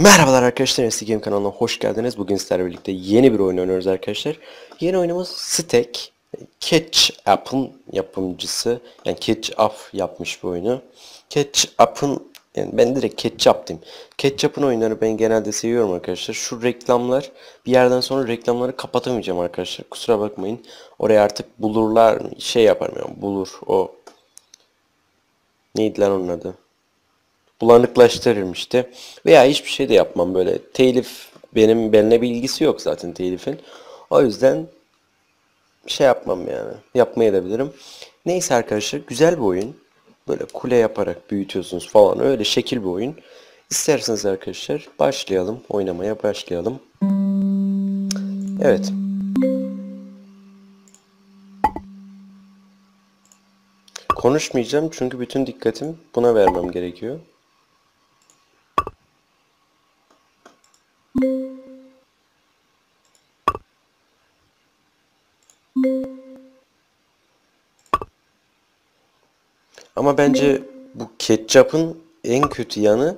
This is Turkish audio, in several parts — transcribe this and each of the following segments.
Merhabalar arkadaşlar, Eski Game kanalına hoş geldiniz. Bugün sizlerle birlikte yeni bir oyun oynuyoruz arkadaşlar. Yeni oyunumuz Stack. Catch Up'ın yapımcısı, yani Catch Up yapmış bu oyunu. Catch Up'ın, yani ben direkt Catch Up diyeyim. Catch Up'ın oyunları ben genelde seviyorum arkadaşlar. Şu reklamlar, bir yerden sonra reklamları kapatamayacağım arkadaşlar. Kusura bakmayın. Oraya artık bulurlar, şey yaparım yani bulur o. Neydi lan onun adı? Bulanıklaştırırım işte. Veya hiçbir şey de yapmam böyle. Telif benim benimle bir ilgisi yok zaten telifin. O yüzden şey yapmam yani. Yapmayı da bilirim. Neyse arkadaşlar güzel bir oyun. Böyle kule yaparak büyütüyorsunuz falan. Öyle şekil bir oyun. İsterseniz arkadaşlar başlayalım. Oynamaya başlayalım. Evet. Konuşmayacağım çünkü bütün dikkatim buna vermem gerekiyor. Ama bence bu ketçapın en kötü yanı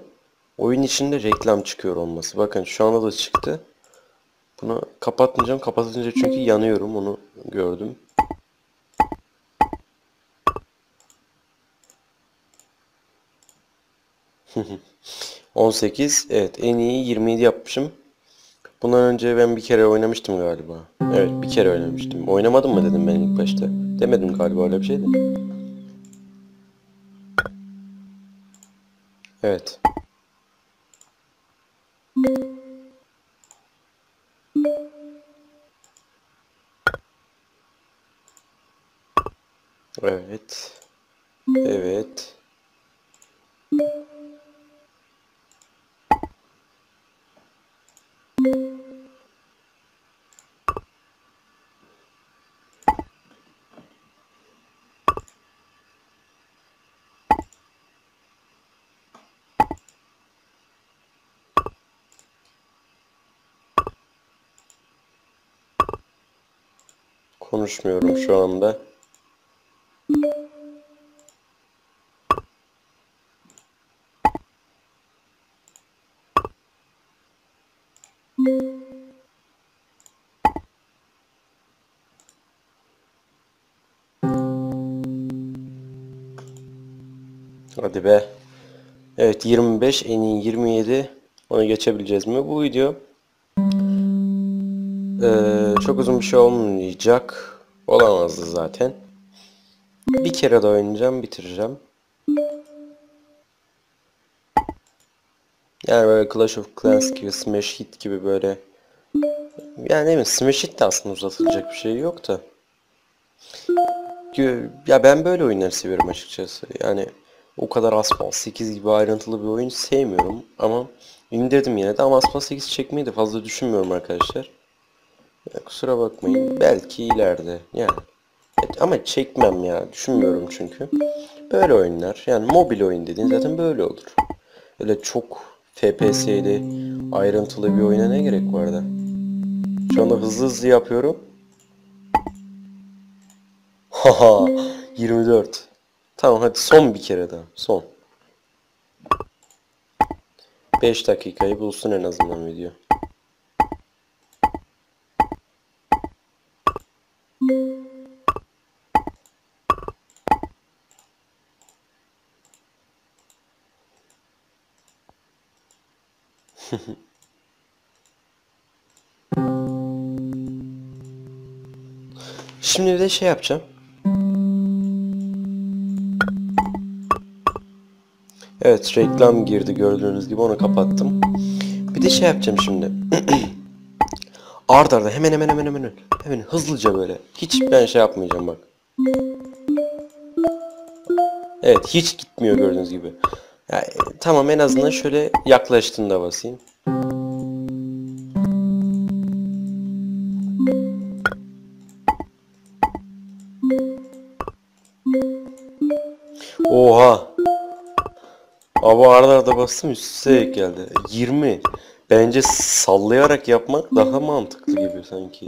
oyun içinde reklam çıkıyor olması. Bakın şu anda da çıktı. Bunu kapatmayacağım. Kapatınca çünkü yanıyorum. Onu gördüm. ...18... Evet en iyi 27 yapmışım. Bundan önce ben bir kere oynamıştım galiba. Evet bir kere oynamıştım. Oynamadım mı dedim ben ilk başta. Demedim galiba öyle bir şeydi. Evet. Evet. Evet. Konuşmuyorum şu anda. Hadi be. Evet 25 en iyi 27. Onu geçebileceğiz mi? Bu video ee, çok uzun bir şey olmayacak. Olamazdı zaten. Bir kere de oynayacağım, bitireceğim. Yani böyle Clash of Clans gibi, Smash Hit gibi böyle yani değil mi? Smash Hit de aslında uzatılacak bir şey yok da. Ya ben böyle oyunları seviyorum açıkçası. Yani o kadar Asphalt 8 gibi ayrıntılı bir oyun sevmiyorum ama indirdim yine de ama Asphalt 8 çekmeyi de fazla düşünmüyorum arkadaşlar. Ya kusura bakmayın. Belki ileride. Yani. Ama çekmem ya. Düşünmüyorum çünkü. Böyle oyunlar. Yani mobil oyun dediğin zaten böyle olur. Öyle çok FPS'li ayrıntılı bir oyuna ne gerek var da. Şu anda hızlı hızlı yapıyorum. Haha 24. Tamam hadi son bir kere daha. Son. 5 dakikayı bulsun en azından video. Şimdi de şey yapacağım. Evet reklam girdi gördüğünüz gibi onu kapattım. Bir de şey yapacağım şimdi. Ard arda hemen hemen hemen hemen hemen hızlıca böyle. Hiç ben şey yapmayacağım bak. Evet hiç gitmiyor gördüğünüz gibi. Yani, tamam en azından şöyle yaklaştığında basayım. Abi arada arada bastım üst geldi. 20. Bence sallayarak yapmak daha mantıklı gibi sanki.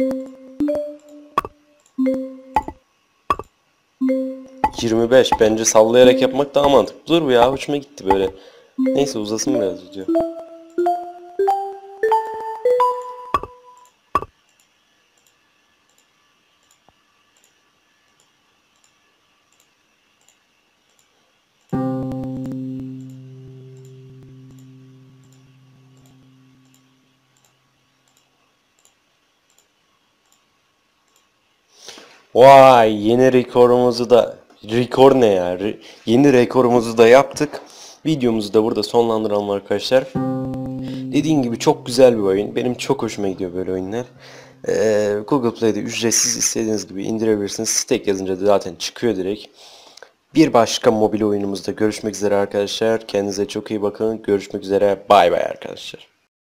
Thank you. 25. Bence sallayarak yapmak daha mantıklı. Dur bu ya hoşuma gitti böyle. Neyse uzasın biraz video. Vay yeni rekorumuzu da rekor ne ya? Re- yeni rekorumuzu da yaptık. Videomuzu da burada sonlandıralım arkadaşlar. Dediğim gibi çok güzel bir oyun. Benim çok hoşuma gidiyor böyle oyunlar. Ee, Google Play'de ücretsiz istediğiniz gibi indirebilirsiniz. Stack yazınca da zaten çıkıyor direkt. Bir başka mobil oyunumuzda görüşmek üzere arkadaşlar. Kendinize çok iyi bakın. Görüşmek üzere. Bay bay arkadaşlar.